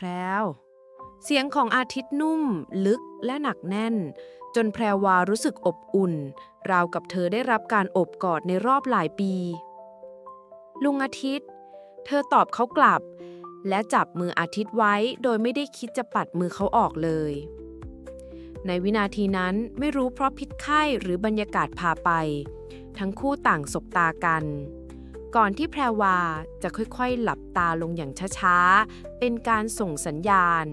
พรว เสียงของอาทิตย์นุ่ม ลึกและหนักแน่น จนแพรวารู้สึกอบอุ่น ราวกับเธอได้รับการอบกอดในรอบหลายปี ลุงอาทิตย์ เธอตอบเขากลับ และจับมืออาทิตย์ไว้โดยไม่ได้คิดจะปัดมือเขาออกเลย ในวินาทีนั้นไม่รู้เพราะพิษไข้หรือบรรยากาศพาไป ทั้งคู่ต่างสบตากัน ก่อนที่แพรวาจะค่อยๆ หลับตาลงอย่างช้าๆ เป็นการส่งสัญญาณ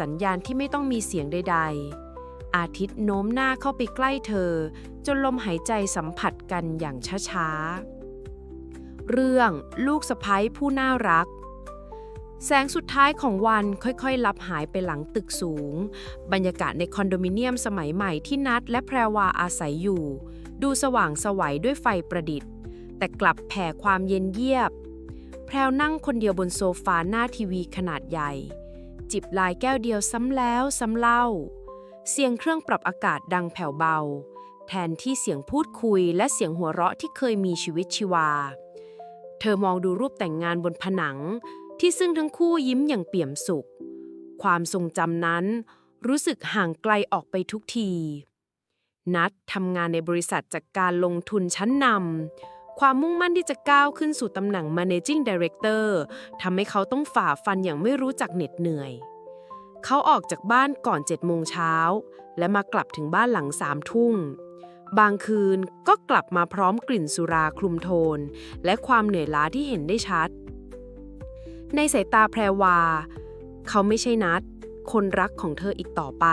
สัญญาณที่ไม่ต้องมีเสียงใด ๆ อาทิตย์โน้มหน้าเข้าไปใกล้เธอ จนลมหายใจสัมผัสกันอย่างช้าๆ เรื่องลูกสะพ้ยผู้น่ารัก แสงสุดท้ายของวันค่อยๆ ลับหายไปหลังตึกสูง บรรยากาศในคอนโดมิเนียมสมัยใหม่ที่นัดและแพรวาอาศัยอยู่ ดูสว่างสวัยด้วยไฟประดิษฐ์ แต่กลับแผ่ความเย็นเยียบ แพรวนั่งคนเดียวบนโซฟาหน้าทีวีขนาดใหญ่ จิบลายแก้วเดียวซ้ำแล้วซ้ำเล่า เสียงเครื่องปรับอากาศดังแผ่วเบา แทนที่เสียงพูดคุยและเสียงหัวเราะที่เคยมีชีวิตชีวา เธอมองดูรูปแต่งงานบนผนัง ที่ซึ่งทั้งคู่ยิ้มอย่างเปี่ยมสุข ความทรงจำนั้นรู้สึกห่างไกลออกไปทุกที นัดทำงานในบริษัทจากการลงทุนชั้นนำ ความมุ่งมั่นที่จะก้าวขึ้นสู่ตำแหน่ง Managing Director ทำให้เขาต้องฝ่าฟันอย่างไม่รู้จักเหน็ดเหนื่อย เขาออกจากบ้านก่อน7จ็ดโมงเช้า และมากลับถึงบ้านหลังสามทุ่งบางคืนก็กลับมาพร้อมกลิ่นสุราคลุมโทน และความเหนื่อยล้าที่เห็นได้ชัด ในสายตาแพรวา เขาไม่ใช่นัด คนรักของเธออีกต่อไป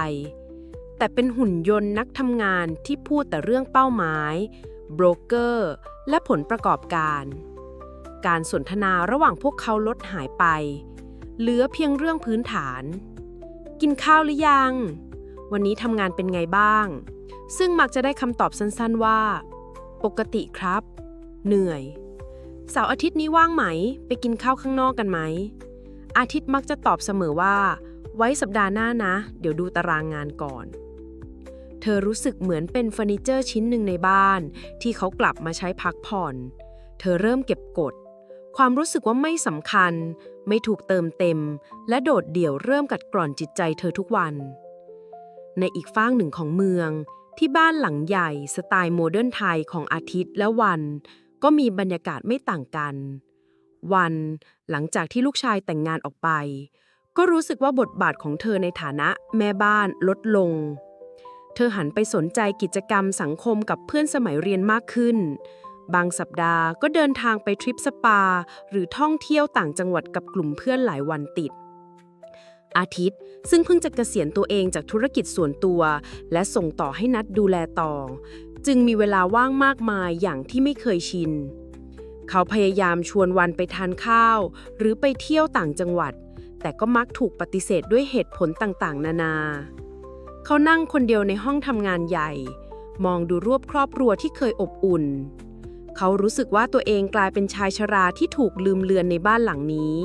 แต่เป็นหุ่นยนต์นักทำงานที่พูดแต่เรื่องเป้าหมายโบรกเกอร์ และผลประกอบการ การสนทนาระหว่างพวกเขาลดหายไป เหลือเพียงเรื่องพื้นฐาน กินข้าวหรือยัง วันนี้ทำงานเป็นไงบ้าง ซึ่งมักจะได้คำตอบสั้นๆว่า ปกติครับ เหนื่อยเสาร์อาทิตย์นี้ว่างไหม ไปกินข้าวข้างนอกกันไหม อาทิตย์มักจะตอบเสมอว่า ไว้สัปดาห์หน้านะ เดี๋ยวดูตารางงานก่อน เธอรู้สึกเหมือนเป็นเฟอร์นิเจอร์ชิ้นหนึ่งในบ้าน ที่เขากลับมาใช้พักผ่อน เธอเริ่มเก็บกด ความรู้สึกว่าไม่สำคัญ ไม่ถูกเติมเต็ม และโดดเดี่ยวเริ่มกัดกร่อนจิตใจเธอทุกวัน ในอีกฟากหนึ่งของเมือง ที่บ้านหลังใหญ่สไตล์โมเดิร์นไทยของอาทิตย์และวัน ก็มีบรรยากาศไม่ต่างกัน วันหลังจากที่ลูกชายแต่งงานออกไป ก็รู้สึกว่าบทบาทของเธอในฐานะแม่บ้านลดลง เธอหันไปสนใจกิจกรรมสังคมกับเพื่อนสมัยเรียนมากขึ้น บางสัปดาห์ก็เดินทางไปทริปสปา หรือท่องเที่ยวต่างจังหวัดกับกลุ่มเพื่อนหลายวันติด อาทิตย์ซึ่งเพิ่งจะเกษียณตัวเองจากธุรกิจส่วนตัว และส่งต่อให้นัดดูแลต่อ จึงมีเวลาว่างมากมายอย่างที่ไม่เคยชิน เขาพยายามชวนวันไปทานข้าว หรือไปเที่ยวต่างจังหวัด แต่ก็มักถูกปฏิเสธด้วยเหตุผลต่างๆ นานา เขานั่งคนเดียวในห้องทำงานใหญ่ มองดูรูปครอบครัวที่เคยอบอุ่น เขารู้สึกว่าตัวเองกลายเป็นชายชราที่ถูกลืมเลือนในบ้านหลังนี้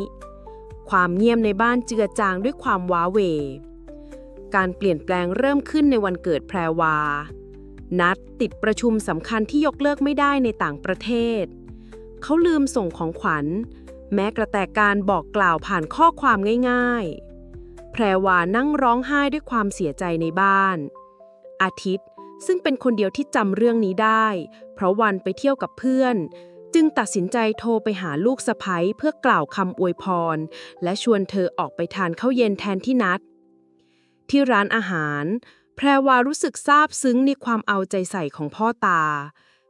ความเงียบในบ้านเจือจางด้วยความว้าเว การเปลี่ยนแปลงเริ่มขึ้นในวันเกิดแพรวา นัดติดประชุมสำคัญที่ยกเลิกไม่ได้ในต่างประเทศ เขาลืมส่งของขวัญ แม้กระแต่การบอกกล่าวผ่านข้อความง่ายๆ แพรวานั่งร้องไห้ด้วยความเสียใจในบ้าน อาทิตย์ซึ่งเป็นคนเดียวที่จำเรื่องนี้ได้ เพราะวันไปเที่ยวกับเพื่อน จึงตัดสินใจโทรไปหาลูกสะพ้ยเพื่อกล่าวคำอวยพร และชวนเธอออกไปทานข้าวเย็นแทนที่นัด ที่ร้านอาหาร แพรวารู้สึกซาบซึ้งในความเอาใจใส่ของพ่อตา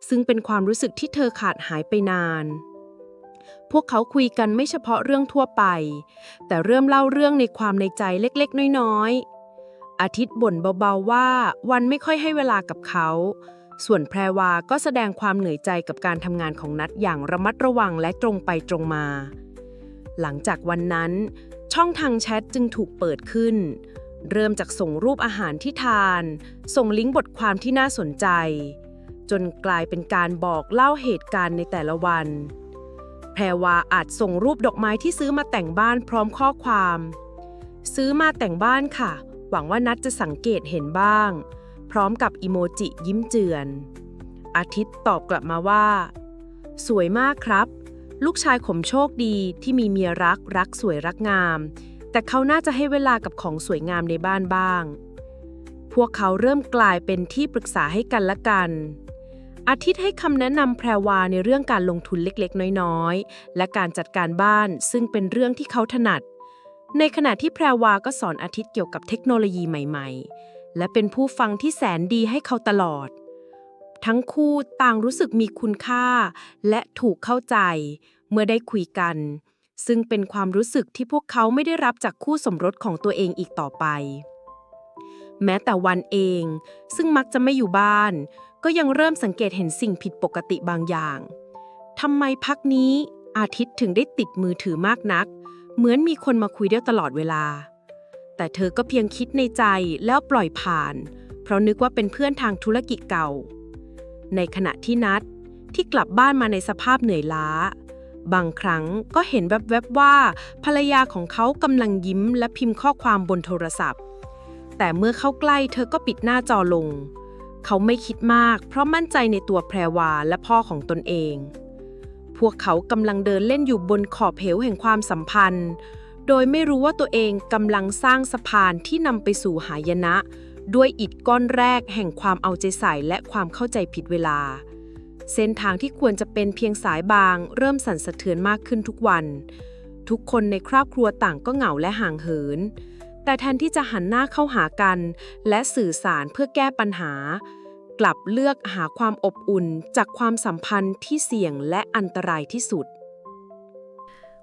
ซึ่งเป็นความรู้สึกที่เธอขาดหายไปนาน พวกเขาคุยกันไม่เฉพาะเรื่องทั่วไป แต่เริ่มเล่าเรื่องในความในใจเล็กๆ น้อยๆ อาทิตย์บ่นเบาๆว่าวันไม่ค่อยให้เวลากับเขา ส่วนแพรวาก็แสดงความเหนื่อยใจกับการทำงานของนัดอย่างระมัดระวังและตรงไปตรงมา หลังจากวันนั้น ช่องทางแชทจึงถูกเปิดขึ้น เริ่มจากส่งรูปอาหารที่ทาน ส่งลิงก์บทความที่น่าสนใจ จนกลายเป็นการบอกเล่าเหตุการณ์ในแต่ละวัน แพรวาอาจส่งรูปดอกไม้ที่ซื้อมาแต่งบ้านพร้อมข้อความ ซื้อมาแต่งบ้านค่ะ หวังว่านัดจะสังเกตเห็นบ้าง พร้อมกับอีโมจิยิ้มเจือน อาทิตย์ตอบกลับมาว่า สวยมากครับ ลูกชายผมโชคดีที่มีเมียรักรักสวยรักงาม แต่เขาน่าจะให้เวลากับของสวยงามในบ้านบ้าง พวกเขาเริ่มกลายเป็นที่ปรึกษาให้กันและกัน อาทิตย์ให้คำแนะนำแพรวาในเรื่องการลงทุนเล็กๆ น้อยๆ และการจัดการบ้านซึ่งเป็นเรื่องที่เขาถนัด ในขณะที่แพรวาก็สอนอาทิตย์เกี่ยวกับเทคโนโลยีใหม่ๆ และเป็นผู้ฟังที่แสนดีให้เขาตลอด ทั้งคู่ต่างรู้สึกมีคุณค่า และถูกเข้าใจเมื่อได้คุยกัน ซึ่งเป็นความรู้สึกที่พวกเขาไม่ได้รับจากคู่สมรสของตัวเองอีกต่อไป แม้แต่วันเอง ซึ่งมักจะไม่อยู่บ้าน ก็ยังเริ่มสังเกตเห็นสิ่งผิดปกติบางอย่างทำไมพักนี้อาทิตย์ถึงได้ติดมือถือมากนัก เหมือนมีคนมาคุยด้วยตลอดเวลา แต่เธอก็เพียงคิดในใจแล้วปล่อยผ่าน เพราะนึกว่าเป็นเพื่อนทางธุรกิจเก่า ในขณะที่นัดที่กลับบ้านมาในสภาพเหนื่อยล้า บางครั้งก็เห็นแวบๆว่า ภรรยาของเขากำลังยิ้มและพิมพ์ข้อความบนโทรศัพท์ แต่เมื่อเข้าใกล้เธอก็ปิดหน้าจอลง เขาไม่คิดมาก เพราะมั่นใจในตัวแพรวาและพ่อของตนเอง พวกเขากำลังเดินเล่นอยู่บนขอบเหวแห่งความสัมพันธ์ โดยไม่รู้ว่าตัวเองกำลังสร้างสะพานที่นำไปสู่หายนะ ด้วยอิฐก้อนแรกแห่งความเอาใจใส่และความเข้าใจผิดเวลา เส้นทางที่ควรจะเป็นเพียงสายบาง เริ่มสั่นสะเทือนมากขึ้นทุกวัน ทุกคนในครอบครัวต่างก็เหงาและห่างเหินแต่แทนที่จะหันหน้าเข้าหากัน และสื่อสารเพื่อแก้ปัญหา กลับเลือกหาความอบอุ่นจากความสัมพันธ์ที่เสี่ยงและอันตรายที่สุด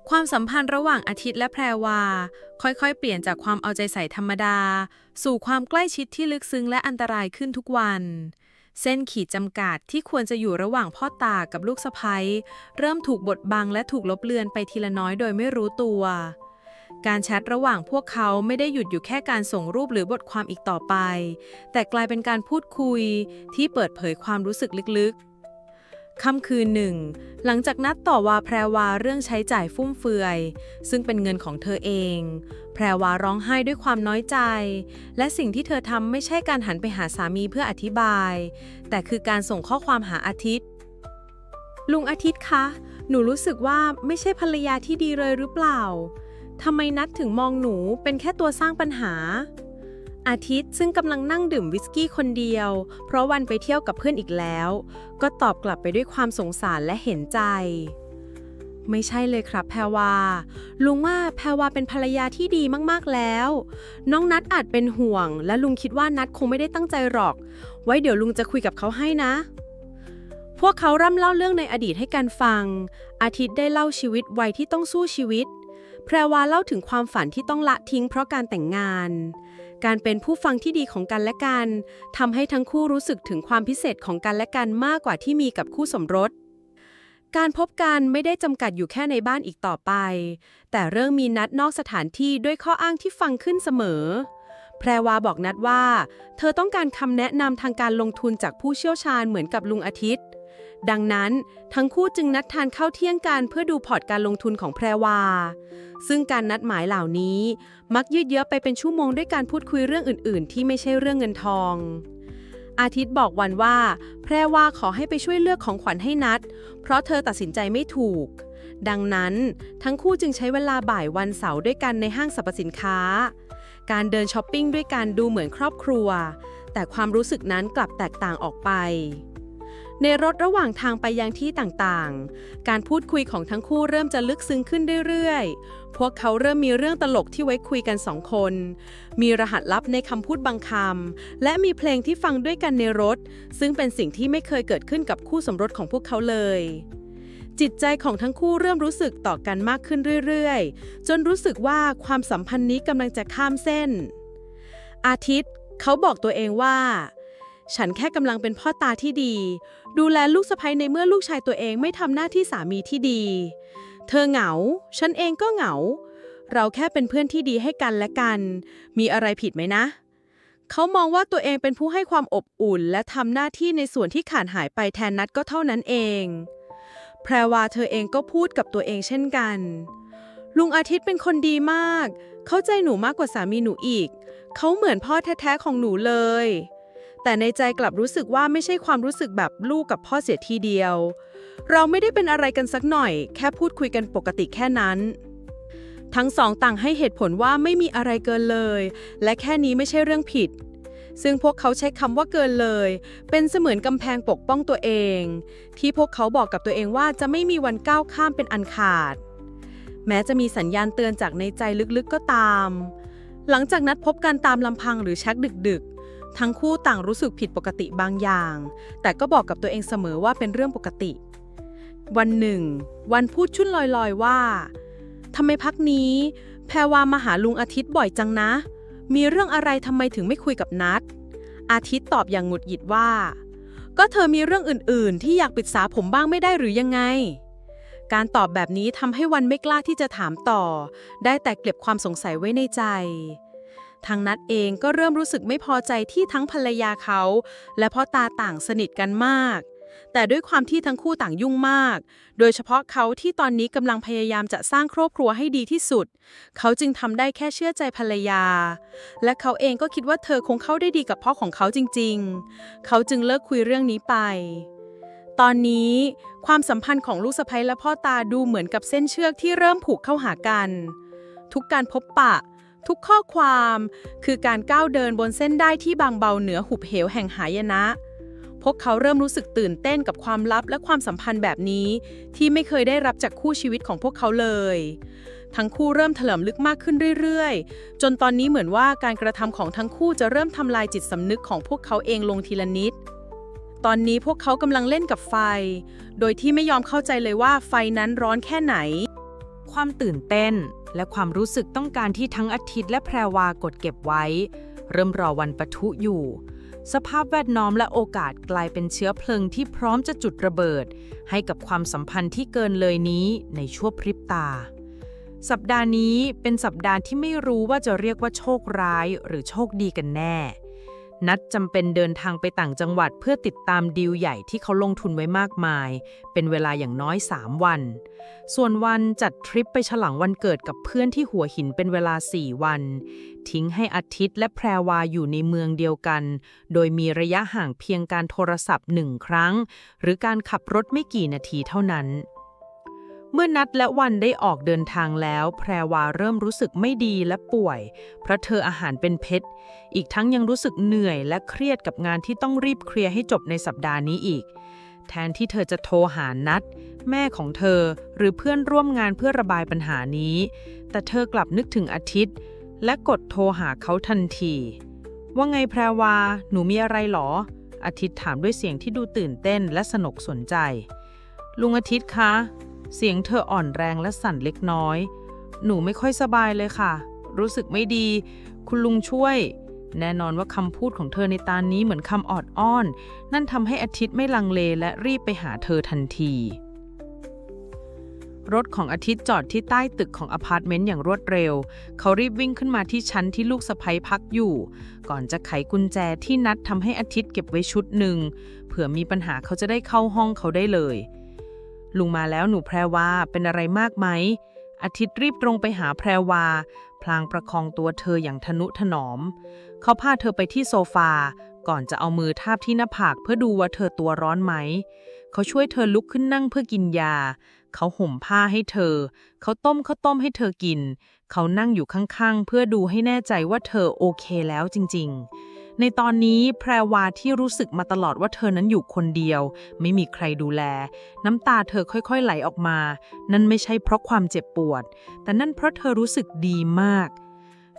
ความสัมพันธ์ระหว่างอาทิตย์และแพรวา ค่อยๆ เปลี่ยนจากความเอาใจใส่ธรรมดา สู่ความใกล้ชิดที่ลึกซึ้งและอันตรายขึ้นทุกวัน เส้นขีดจำกัดที่ควรจะอยู่ระหว่างพ่อตากับลูกสะใภ้เริ่มถูกบดบังและถูกลบเลือนไปทีละน้อยโดยไม่รู้ตัว การแชทระหว่างพวกเขาไม่ได้หยุดอยู่แค่การส่งรูปหรือบทความอีกต่อไป แต่กลายเป็นการพูดคุยที่เปิดเผยความรู้สึกลึกๆ ค่ำคืนหนึ่ง หลังจากนัดต่อว่าแพรวาเรื่องใช้จ่ายฟุ่มเฟือย ซึ่งเป็นเงินของเธอเอง แพรวาร้องไห้ด้วยความน้อยใจ และสิ่งที่เธอทำไม่ใช่การหันไปหาสามีเพื่ออธิบาย แต่คือการส่งข้อความหาอาทิตย์ ลุงอาทิตย์คะ หนูรู้สึกว่าไม่ใช่ภรรยาที่ดีเลยหรือเปล่า ทำไมนัดถึงมองหนูเป็นแค่ตัวสร้างปัญหา อาทิตย์ซึ่งกำลังนั่งดื่มวิสกี้คนเดียว เพราะวันไปเที่ยวกับเพื่อนอีกแล้ว ก็ตอบกลับไปด้วยความสงสารและเห็นใจ ไม่ใช่เลยครับแพรวา ลุงว่าแพรวาเป็นภรรยาที่ดีมากๆแล้ว น้องนัดอาจเป็นห่วง และลุงคิดว่านัดคงไม่ได้ตั้งใจหรอก ไว้เดี๋ยวลุงจะคุยกับเขาให้นะพวกเขาร่ำเล่าเรื่องในอดีตให้กันฟัง อาทิตย์ได้เล่าชีวิตวัยที่ต้องสู้ชีวิต แพรวาเล่าถึงความฝันที่ต้องละทิ้งเพราะการแต่งงาน การเป็นผู้ฟังที่ดีของกันและกันทำให้ทั้งคู่รู้สึกถึงความพิเศษของกันและกันมากกว่าที่มีกับคู่สมรส การพบกันไม่ได้จำกัดอยู่แค่ในบ้านอีกต่อไป แต่เริ่มมีนัดนอกสถานที่ด้วยข้ออ้างที่ฟังขึ้นเสมอ แพรวาบอกนัดว่า เธอต้องการคำแนะนำทางการลงทุนจากผู้เชี่ยวชาญเหมือนกับลุงอาทิตย์ ดังนั้นทั้งคู่จึงนัดทานข้าวเที่ยงกันเพื่อดูพอร์ตการลงทุนของแพรวา ซึ่งการนัดหมายเหล่านี้ มักยืดเยื้อไปเป็นชั่วโมงด้วยการพูดคุยเรื่องอื่น ๆ ที่ไม่ใช่เรื่องเงินทอง อาทิตย์บอกวันว่า แพรวาขอให้ไปช่วยเลือกของขวัญให้นัด เพราะเธอตัดสินใจไม่ถูก ดังนั้นทั้งคู่จึงใช้เวลาบ่ายวันเสาร์ด้วยกันในห้างสรรพสินค้า การเดินช้อปปิ้งด้วยกันดูเหมือนครอบครัว แต่ความรู้สึกนั้นกลับแตกต่างออกไป ในรถระหว่างทางไปยังที่ต่างๆ การพูดคุยของทั้งคู่เริ่มจะลึกซึ้งขึ้นเรื่อยๆ พวกเขาเริ่มมีเรื่องตลกที่ไว้คุยกันสองคน มีรหัสลับในคำพูดบางคำ และมีเพลงที่ฟังด้วยกันในรถ ซึ่งเป็นสิ่งที่ไม่เคยเกิดขึ้นกับคู่สมรสของพวกเขาเลยจิตใจของทั้งคู่เริ่มรู้สึกต่อกันมากขึ้นเรื่อยๆ จนรู้สึกว่าความสัมพันธ์นี้กำลังจะข้ามเส้น อาทิตย์ เขาบอกตัวเองว่า ฉันแค่กำลังเป็นพ่อตาที่ดี ดูแลลูกสะใภ้ในเมื่อลูกชายตัวเองไม่ทำหน้าที่สามีที่ดี เธอเหงา ฉันเองก็เหงา เราแค่เป็นเพื่อนที่ดีให้กันและกัน มีอะไรผิดไหมนะ เขามองว่าตัวเองเป็นผู้ให้ความอบอุ่น และทำหน้าที่ในส่วนที่ขาดหายไปแทนนัดก็เท่านั้นเอง แพรวาเธอเองก็พูดกับตัวเองเช่นกัน ลุงอาทิตย์เป็นคนดีมาก เข้าใจหนูมากกว่าสามีหนูอีก เขาเหมือนพ่อแท้ๆของหนูเลย แต่ในใจกลับรู้สึกว่าไม่ใช่ความรู้สึกแบบลูกกับพ่อเสียทีเดียว เราไม่ได้เป็นอะไรกันสักหน่อย แค่พูดคุยกันปกติแค่นั้น ทั้งสองต่างให้เหตุผลว่าไม่มีอะไรเกินเลย และแค่นี้ไม่ใช่เรื่องผิด ซึ่งพวกเขาใช้คำว่าเกินเลย เป็นเสมือนกำแพงปกป้องตัวเอง ที่พวกเขาบอกกับตัวเองว่าจะไม่มีวันก้าวข้ามเป็นอันขาด แม้จะมีสัญญาณเตือนจากในใจลึกๆก็ตาม หลังจากนัดพบกันตามลำพังหรือชักดึกๆ ทั้งคู่ต่างรู้สึกผิดปกติบางอย่าง แต่ก็บอกกับตัวเองเสมอว่าเป็นเรื่องปกติ วันหนึ่ง วันพูดชุ่นลอยๆว่าทำไมพักนี้ แพรวามาหาลุงอาทิตย์บ่อยจังนะ มีเรื่องอะไรทำไมถึงไม่คุยกับนัด อาทิตย์ตอบอย่างหงุดหงิดว่า ก็เธอมีเรื่องอื่น ๆ ที่อยากปรึกษาผมบ้างไม่ได้หรือยังไง การตอบแบบนี้ทำให้วันไม่กล้าที่จะถามต่อ ได้แต่เก็บความสงสัยไว้ในใจ ทางนัดเองก็เริ่มรู้สึกไม่พอใจที่ทั้งภรรยาเขา และพ่อตาต่างสนิทกันมาก แต่ด้วยความที่ทั้งคู่ต่างยุ่งมาก โดยเฉพาะเขาที่ตอนนี้กำลังพยายามจะสร้างครอบครัวให้ดีที่สุด เขาจึงทำได้แค่เชื่อใจภรรยา และเขาเองก็คิดว่าเธอคงเข้าได้ดีกับพ่อของเขาจริง ๆ เขาจึงเลิกคุยเรื่องนี้ไปตอนนี้ความสัมพันธ์ของลูกสะใภ้และพ่อตาดูเหมือนกับเส้นเชือกที่เริ่มผูกเข้าหากัน ทุกการพบปะ ทุกข้อความคือการก้าวเดินบนเส้นได้ที่บางเบาเหนือหุบเหวแห่งหายนะ พวกเขาเริ่มรู้สึกตื่นเต้นกับความลับและความสัมพันธ์แบบนี้ ที่ไม่เคยได้รับจากคู่ชีวิตของพวกเขาเลย ทั้งคู่เริ่มถล่มลึกมากขึ้นเรื่อยๆ จนตอนนี้เหมือนว่าการกระทำของทั้งคู่จะเริ่มทำลายจิตสำนึกของพวกเขาเองลงทีละนิด ตอนนี้พวกเขากำลังเล่นกับไฟ โดยที่ไม่ยอมเข้าใจเลยว่าไฟนั้นร้อนแค่ไหน ความตื่นเต้น และความรู้สึกต้องการที่ทั้งอาทิตย์และแพรวากดเก็บไว้ เริ่มรอวันปะทุอยู่ สภาพแวดล้อมและโอกาสกลายเป็นเชื้อเพลิงที่พร้อมจะจุดระเบิด ให้กับความสัมพันธ์ที่เกินเลยนี้ในชั่วพริบตา สัปดาห์นี้เป็นสัปดาห์ที่ไม่รู้ว่าจะเรียกว่าโชคร้ายหรือโชคดีกันแน่ นัดจำเป็นเดินทางไปต่างจังหวัดเพื่อติดตามดีลใหญ่ที่เขาลงทุนไว้มากมาย เป็นเวลาอย่างน้อย 3 วัน ส่วนวันจัดทริปไปฉลองวันเกิดกับเพื่อนที่หัวหินเป็นเวลา 4 วัน ทิ้งให้อาทิตย์และแพรวาอยู่ในเมืองเดียวกัน โดยมีระยะห่างเพียงการโทรศัพท์หนึ่งครั้ง หรือการขับรถไม่กี่นาทีเท่านั้น เมื่อนัดและวันได้ออกเดินทางแล้ว แพรวาเริ่มรู้สึกไม่ดีและป่วย เพราะเธออาหารเป็นเพชรอีกทั้งยังรู้สึกเหนื่อยและเครียดกับงานที่ต้องรีบเคลียร์ให้จบในสัปดาห์นี้อีก แทนที่เธอจะโทรหานัด แม่ของเธอหรือเพื่อนร่วมงานเพื่อระบายปัญหานี้ แต่เธอกลับนึกถึงอาทิตย์ และกดโทรหาเขาทันที ว่าไงแพรวา หนูมีอะไรหรอ อาทิตย์ถามด้วยเสียงที่ดูตื่นเต้นและสนุกสนใจ ลุงอาทิตย์คะ เสียงเธออ่อนแรงและสั่นเล็กน้อย หนูไม่ค่อยสบายเลยค่ะ รู้สึกไม่ดี คุณลุงช่วย แน่นอนว่าคำพูดของเธอในตอนนี้เหมือนคำออดอ้อน นั่นทำให้อาทิตย์ไม่ลังเลและรีบไปหาเธอทันที รถของอาทิตย์จอดที่ใต้ตึกของอพาร์ตเมนต์อย่างรวดเร็ว เขารีบวิ่งขึ้นมาที่ชั้นที่ลูกสะใภ้พักอยู่ ก่อนจะไขกุญแจที่นัดทำให้อาทิตย์เก็บไว้ชุดหนึ่ง เผื่อมีปัญหาเขาจะได้เข้าห้องเขาได้เลย ลุงมาแล้วหนูแพรวาเป็นอะไรมากไหม อาทิตย์รีบตรงไปหาแพรวา พลางประคองตัวเธออย่างทนุถนอม เขาพาเธอไปที่โซฟา ก่อนจะเอามือทาบที่หน้าผากเพื่อดูว่าเธอตัวร้อนไหม เขาช่วยเธอลุกขึ้นนั่งเพื่อกินยา เขาห่มผ้าให้เธอ เขาต้มข้าวต้มให้เธอกิน เขานั่งอยู่ข้างๆ เพื่อดูให้แน่ใจว่าเธอโอเคแล้วจริง ๆ ในตอนนี้แพรวาที่รู้สึกมาตลอดว่าเธอนั้นอยู่คนเดียว ไม่มีใครดูแล น้ำตาเธอค่อยๆไหลออกมา นั่นไม่ใช่เพราะความเจ็บปวด แต่นั่นเพราะเธอรู้สึกดีมาก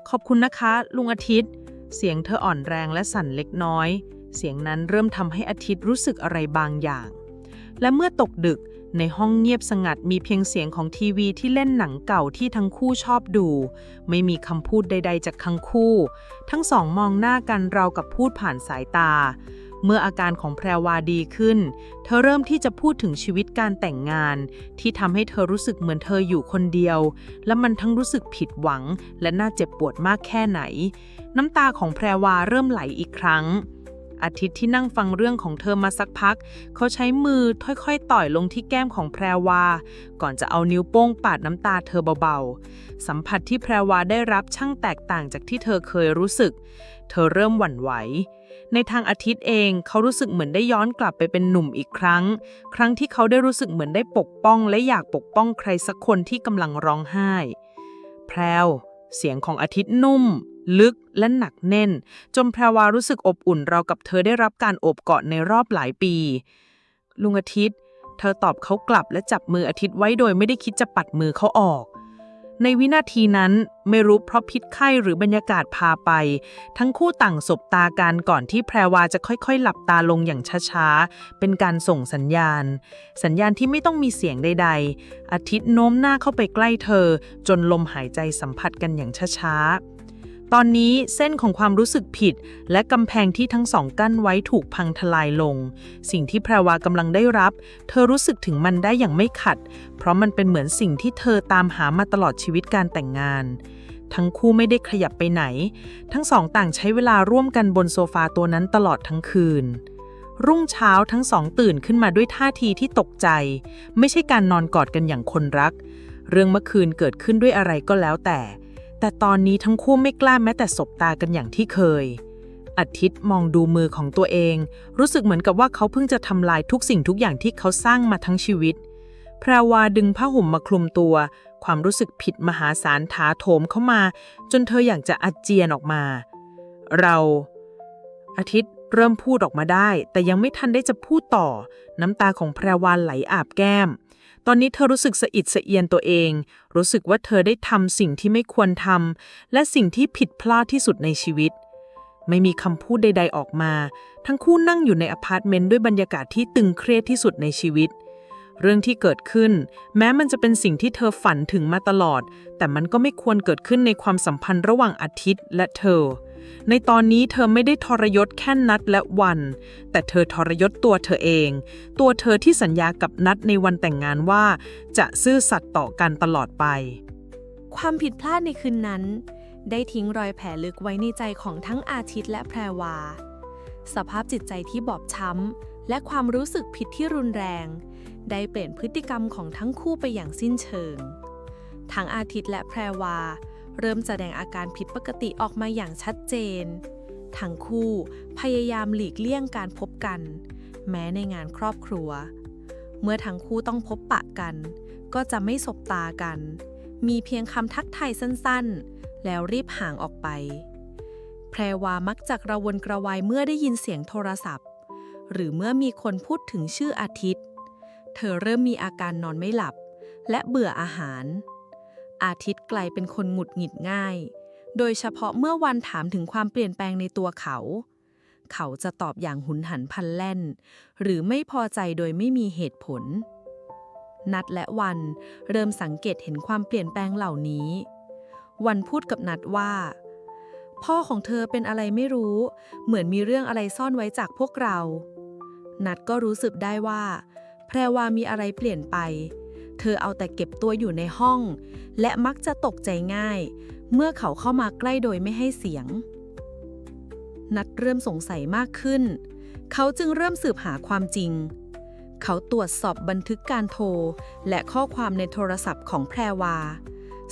ขอบคุณนะคะ ลุงอาทิตย์ เสียงเธออ่อนแรงและสั่นเล็กน้อย เสียงนั้นเริ่มทำให้อาทิตย์รู้สึกอะไรบางอย่าง และเมื่อตกดึก ในห้องเงียบสงัดมีเพียงเสียงของทีวีที่เล่นหนังเก่าที่ทั้งคู่ชอบดู ไม่มีคำพูดใด ๆ จากทั้งคู่ ทั้งสองมองหน้ากันราวกับพูดผ่านสายตา เมื่ออาการของแพรวาดีขึ้น เธอเริ่มที่จะพูดถึงชีวิตการแต่งงาน ที่ทำให้เธอรู้สึกเหมือนเธออยู่คนเดียว และมันทั้งรู้สึกผิดหวัง และน่าเจ็บปวดมากแค่ไหน น้ำตาของแพรวาเริ่มไหลอีกครั้ง อาทิตย์ที่นั่งฟังเรื่องของเธอมาสักพัก เขาใช้มือค่อยๆ ต่อยลงที่แก้มของแพรวา ก่อนจะเอานิ้วโป้งปาดน้ำตาเธอเบาๆ สัมผัสที่แพรวาได้รับช่างแตกต่างจากที่เธอเคยรู้สึก เธอเริ่มหวั่นไหว ในทางอาทิตย์เองเขารู้สึกเหมือนได้ย้อนกลับไปเป็นหนุ่มอีกครั้ง ครั้งที่เขาได้รู้สึกเหมือนได้ปกป้อง และอยากปกป้องใครสักคนที่กำลังร้องไห้ แพรวเสียงของอาทิตย์นุ่ม ลึกและหนักแน่น จนแพรวารู้สึกอบอุ่นเรากับเธอได้รับการโอบกอดในรอบหลายปี ลุงอาทิตย์ เธอตอบเขากลับและจับมืออาทิตย์ไว้โดยไม่ได้คิดจะปัดมือเขาออก ในวินาทีนั้นไม่รู้เพราะพิษไข้หรือบรรยากาศพาไป ทั้งคู่ต่างสบตากันก่อนที่แพรวาจะค่อยๆ หลับตาลงอย่างช้าๆ เป็นการส่งสัญญาณ สัญญาณที่ไม่ต้องมีเสียงใดๆ อาทิตย์โน้มหน้าเข้าไปใกล้เธอ จนลมหายใจสัมผัสกันอย่างช้าๆ ตอนนี้เส้นของความรู้สึกผิด และกำแพงที่ทั้งสองกั้นไว้ถูกพังทลายลง สิ่งที่แพรวากำลังได้รับ เธอรู้สึกถึงมันได้อย่างไม่ขัด เพราะมันเป็นเหมือนสิ่งที่เธอตามหามาตลอดชีวิตการแต่งงาน ทั้งคู่ไม่ได้ขยับไปไหน ทั้งสองต่างใช้เวลาร่วมกันบนโซฟาตัวนั้นตลอดทั้งคืนรุ่งเช้าทั้งสองตื่นขึ้นมาด้วยท่าทีที่ตกใจ ไม่ใช่การนอนกอดกันอย่างคนรัก เรื่องเมื่อคืนเกิดขึ้นด้วยอะไรก็แล้วแต่ แต่ตอนนี้ทั้งคู่ไม่กล้าแม้แต่สบตากันอย่างที่เคย อาทิตย์มองดูมือของตัวเอง รู้สึกเหมือนกับว่าเขาเพิ่งจะทำลายทุกสิ่งทุกอย่างที่เขาสร้างมาทั้งชีวิต แพรวาดึงผ้าห่มมาคลุมตัว ความรู้สึกผิดมหาศาลถาโถมเข้ามา จนเธออยากจะอาเจียนออกมา เรา อาทิตย์เริ่มพูดออกมาได้ แต่ยังไม่ทันได้จะพูดต่อ น้ำตาของแพรวาไหลอาบแก้ม ตอนนี้เธอรู้สึกสะอิดสะเอียนตัวเอง รู้สึกว่าเธอได้ทำสิ่งที่ไม่ควรทำและสิ่งที่ผิดพลาดที่สุดในชีวิต ไม่มีคำพูดใด ๆออกมา ทั้งคู่นั่งอยู่ในอพาร์ตเมนต์ด้วยบรรยากาศที่ตึงเครียดที่สุดในชีวิต เรื่องที่เกิดขึ้น แม้มันจะเป็นสิ่งที่เธอฝันถึงมาตลอด แต่มันก็ไม่ควรเกิดขึ้นในความสัมพันธ์ระหว่างอาทิตย์และเธอ ในตอนนี้เธอไม่ได้ทรยศแค่นัดและวัน แต่เธอทรยศตัวเธอเอง ตัวเธอที่สัญญากับนัดในวันแต่งงานว่า จะซื่อสัตย์ต่อกันตลอดไป ความผิดพลาดในคืนนั้น ได้ทิ้งรอยแผลลึกไว้ในใจของทั้งอาทิตย์และแพรวา สภาพจิตใจที่บอบช้ำ และความรู้สึกผิดที่รุนแรง ได้เปลี่ยนพฤติกรรมของทั้งคู่ไปอย่างสิ้นเชิง ทั้งอาทิตย์และแพรวา เริ่มแสดงอาการผิดปกติออกมาอย่างชัดเจน ทั้งคู่พยายามหลีกเลี่ยงการพบกัน แม้ในงานครอบครัว เมื่อทั้งคู่ต้องพบปะกัน ก็จะไม่สบตากัน มีเพียงคำทักทายสั้นๆ แล้วรีบห่างออกไป แพรวามักจะกระวนกระวายเมื่อได้ยินเสียงโทรศัพท์ หรือเมื่อมีคนพูดถึงชื่ออาทิตย์ เธอเริ่มมีอาการนอนไม่หลับ และเบื่ออาหาร อาทิตย์กลายเป็นคนหงุดหงิดง่าย โดยเฉพาะเมื่อวันถามถึงความเปลี่ยนแปลงในตัวเขา เขาจะตอบอย่างหุนหันพันแล่น หรือไม่พอใจโดยไม่มีเหตุผล นัดและวันเริ่มสังเกตเห็นความเปลี่ยนแปลงเหล่านี้ วันพูดกับนัดว่า พ่อของเธอเป็นอะไรไม่รู้ เหมือนมีเรื่องอะไรซ่อนไว้จากพวกเรา นัดก็รู้สึกได้ว่า แพรวามีอะไรเปลี่ยนไป เธอเอาแต่เก็บตัวอยู่ในห้อง และมักจะตกใจง่าย เมื่อเขาเข้ามาใกล้โดยไม่ให้เสียง นัดเริ่มสงสัยมากขึ้น เขาจึงเริ่มสืบหาความจริง เขาตรวจสอบบันทึกการโทร และข้อความในโทรศัพท์ของแพรวา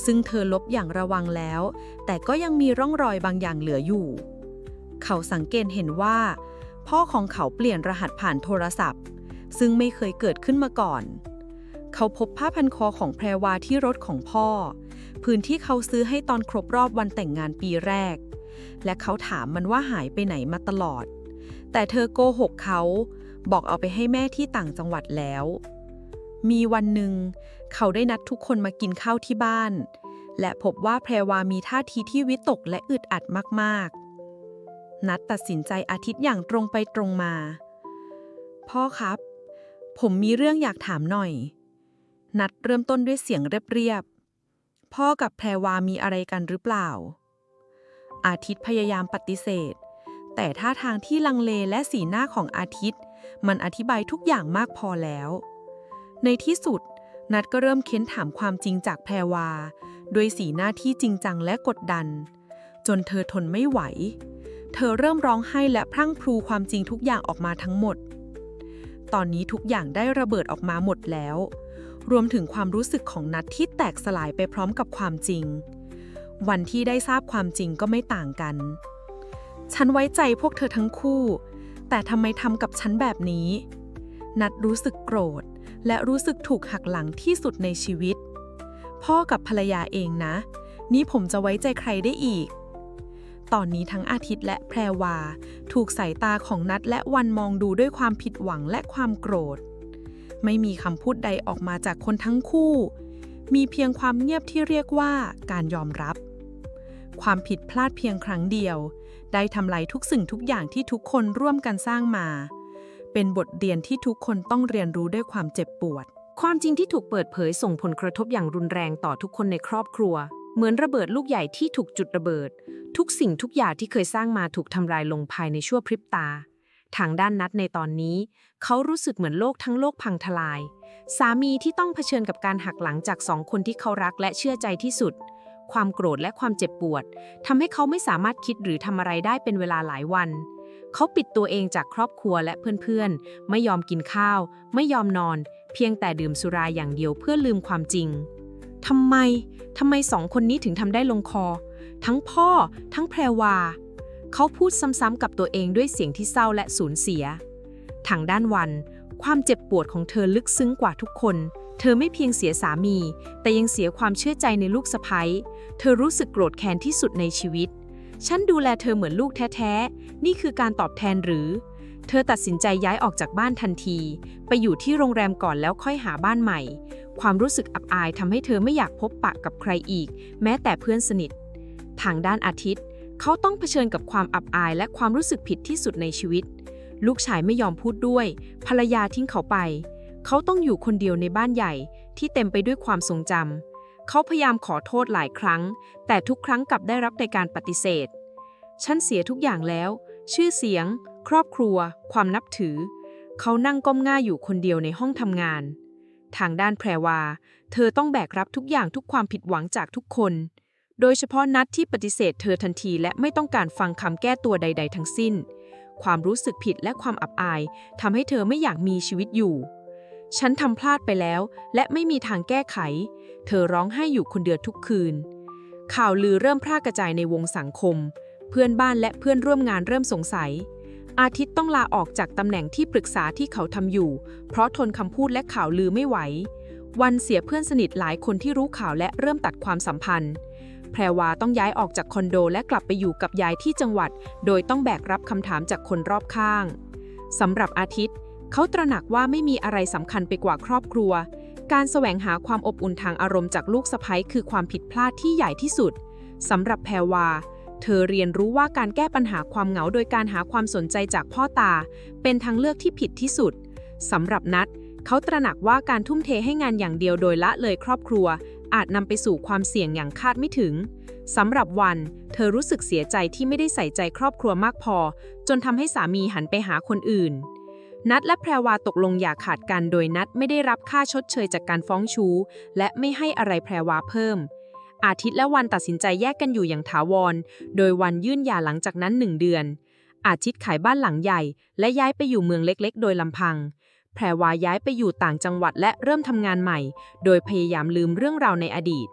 ซึ่งเธอลบอย่างระวังแล้ว แต่ก็ยังมีร่องรอยบางอย่างเหลืออยู่ เขาสังเกตเห็นว่า พ่อของเขาเปลี่ยนรหัสผ่านโทรศัพท์ซึ่งไม่เคยเกิดขึ้นมาก่อน เขาพบผ้าพันคอของแพรวาที่รถของพ่อ พื้นที่เขาซื้อให้ตอนครบรอบวันแต่งงานปีแรก และเขาถามมันว่าหายไปไหนมาตลอด แต่เธอโกหกเขาบอกเอาไปให้แม่ที่ต่างจังหวัดแล้ว มีวันหนึ่ง เขาได้นัดทุกคนมากินข้าวที่บ้าน และพบว่าแพรวามีท่าทีที่วิตกและอึดอัดมากๆ นัดตัดสินใจอาทิตย์อย่างตรงไปตรงมา พ่อครับ ผมมีเรื่องอยากถามหน่อย นัดเริ่มต้นด้วยเสียงเรียบๆ พ่อกับแพรวามีอะไรกันหรือเปล่า อาทิตย์พยายามปฏิเสธ แต่ท่าทางที่ลังเลและสีหน้าของอาทิตย์ มันอธิบายทุกอย่างมากพอแล้ว ในที่สุด นัดก็เริ่มเค้นถามความจริงจากแพรวาโดยสีหน้าที่จริงจังและกดดัน จนเธอทนไม่ไหว เธอเริ่มร้องไห้และพรั่งพรูความจริงทุกอย่างออกมาทั้งหมด ตอนนี้ทุกอย่างได้ระเบิดออกมาหมดแล้ว รวมถึงความรู้สึกของนัดที่แตกสลายไปพร้อมกับความจริง วันที่ได้ทราบความจริงก็ไม่ต่างกัน ฉันไว้ใจพวกเธอทั้งคู่ แต่ทำไมทำกับฉันแบบนี้ นัดรู้สึกโกรธ และรู้สึกถูกหักหลังที่สุดในชีวิต พ่อกับภรรยาเองนะ นี้ผมจะไว้ใจใครได้อีกตอนนี้ทั้งอาทิตย์และแพรวา ถูกสายตาของนัดและวันมองดูด้วยความผิดหวังและความโกรธ ไม่มีคำพูดใดออกมาจากคนทั้งคู่ มีเพียงความเงียบที่เรียกว่าการยอมรับ ความผิดพลาดเพียงครั้งเดียว ได้ทำลายทุกสิ่งทุกอย่างที่ทุกคนร่วมกันสร้างมา เป็นบทเรียนที่ทุกคนต้องเรียนรู้ด้วยความเจ็บปวด ความจริงที่ถูกเปิดเผยส่งผลกระทบอย่างรุนแรงต่อทุกคนในครอบครัว เหมือนระเบิดลูกใหญ่ที่ถูกจุดระเบิด ทุกสิ่งทุกอย่างที่เคยสร้างมาถูกทำลายลงภายในชั่วพริบตา ทางด้านนัดในตอนนี้ เขารู้สึกเหมือนโลกทั้งโลกพังทลาย สามีที่ต้องเผชิญกับการหักหลังจากสองคนที่เขารักและเชื่อใจที่สุด ความโกรธและความเจ็บปวดทำให้เขาไม่สามารถคิดหรือทำอะไรได้เป็นเวลาหลายวัน เขาปิดตัวเองจากครอบครัวและเพื่อนๆ ไม่ยอมกินข้าว ไม่ยอมนอน เพียงแต่ดื่มสุราอย่างเดียวเพื่อลืมความจริงทำไม ทำไมสองคนนี้ถึงทำได้ลงคอ ทั้งพ่อ ทั้งแพรวา เขาพูดซ้ำๆกับตัวเองด้วยเสียงที่เศร้าและสูญเสีย ทางด้านวัน ความเจ็บปวดของเธอลึกซึ้งกว่าทุกคน เธอไม่เพียงเสียสามี แต่ยังเสียความเชื่อใจในลูกสะใภ้เธอรู้สึกโกรธแค้นที่สุดในชีวิต ฉันดูแลเธอเหมือนลูกแท้ๆ นี่คือการตอบแทนหรือ เธอตัดสินใจย้ายออกจากบ้านทันที ไปอยู่ที่โรงแรมก่อนแล้วค่อยหาบ้านใหม่ ความรู้สึกอับอายทำให้เธอไม่อยากพบปะกับใครอีก แม้แต่เพื่อนสนิท ทางด้านอาทิตย์ เขาต้องเผชิญกับความอับอายและความรู้สึกผิดที่สุดในชีวิต ลูกชายไม่ยอมพูดด้วย ภรรยาทิ้งเขาไป เขาต้องอยู่คนเดียวในบ้านใหญ่ที่เต็มไปด้วยความทรงจำ เขาพยายามขอโทษหลายครั้ง แต่ทุกครั้งกลับได้รับในการปฏิเสธ ฉันเสียทุกอย่างแล้ว ชื่อเสียง ครอบครัว ความนับถือ เขานั่งก้มหน้าอยู่คนเดียวในห้องทำงาน ทางด้านแพรวา เธอต้องแบกรับทุกอย่างทุกความผิดหวังจากทุกคน โดยเฉพาะนัดที่ปฏิเสธเธอทันทีและไม่ต้องการฟังคำแก้ตัวใด ๆ ทั้งสิ้น ความรู้สึกผิดและความอับอายทำให้เธอไม่อยากมีชีวิตอยู่ ฉันทำพลาดไปแล้ว และไม่มีทางแก้ไข เธอร้องไห้อยู่คนเดียวทุกคืน ข่าวลือเริ่มแพร่กระจายในวงสังคม เพื่อนบ้านและเพื่อนร่วมงานเริ่มสงสัย อาทิตย์ต้องลาออกจากตำแหน่งที่ปรึกษาที่เขาทำอยู่ เพราะทนคำพูดและข่าวลือไม่ไหว วันเสียเพื่อนสนิทหลายคนที่รู้ข่าวและเริ่มตัดความสัมพันธ์ แพรวาต้องย้ายออกจากคอนโดและกลับไปอยู่กับยายที่จังหวัด โดยต้องแบกรับคำถามจากคนรอบข้างสำหรับอาทิตย์ เขาตระหนักว่าไม่มีอะไรสำคัญไปกว่าครอบครัว การแสวงหาความอบอุ่นทางอารมณ์จากลูกสะใภ้คือความผิดพลาดที่ใหญ่ที่สุดสำหรับแพรวา เธอเรียนรู้ว่าการแก้ปัญหาความเหงาโดยการหาความสนใจจากพ่อตา เป็นทางเลือกที่ผิดที่สุดสำหรับนัดเขาตระหนักว่าการทุ่มเทให้งานอย่างเดียวโดยละเลยครอบครัว อาจนำไปสู่ความเสี่ยงอย่างคาดไม่ถึงสำหรับวัน เธอรู้สึกเสียใจที่ไม่ได้ใส่ใจครอบครัวมากพอ จนทำให้สามีหันไปหาคนอื่น นัดและแพรวาตกลงอย่าขาดกันโดยนัดไม่ได้รับค่าชดเชยจากการฟ้องชู้ และไม่ให้อะไรแพรวาเพิ่ม อาทิตย์และวันตัดสินใจแยกกันอยู่อย่างถาวร โดยวันยื่นหย่าหลังจากนั้นหนึ่งเดือน อาทิตย์ขายบ้านหลังใหญ่ และย้ายไปอยู่เมืองเล็กๆ โดยลำพัง แพรวาย้ายไปอยู่ต่างจังหวัดและเริ่มทำงานใหม่ โดยพยายามลืมเรื่องราวในอดีต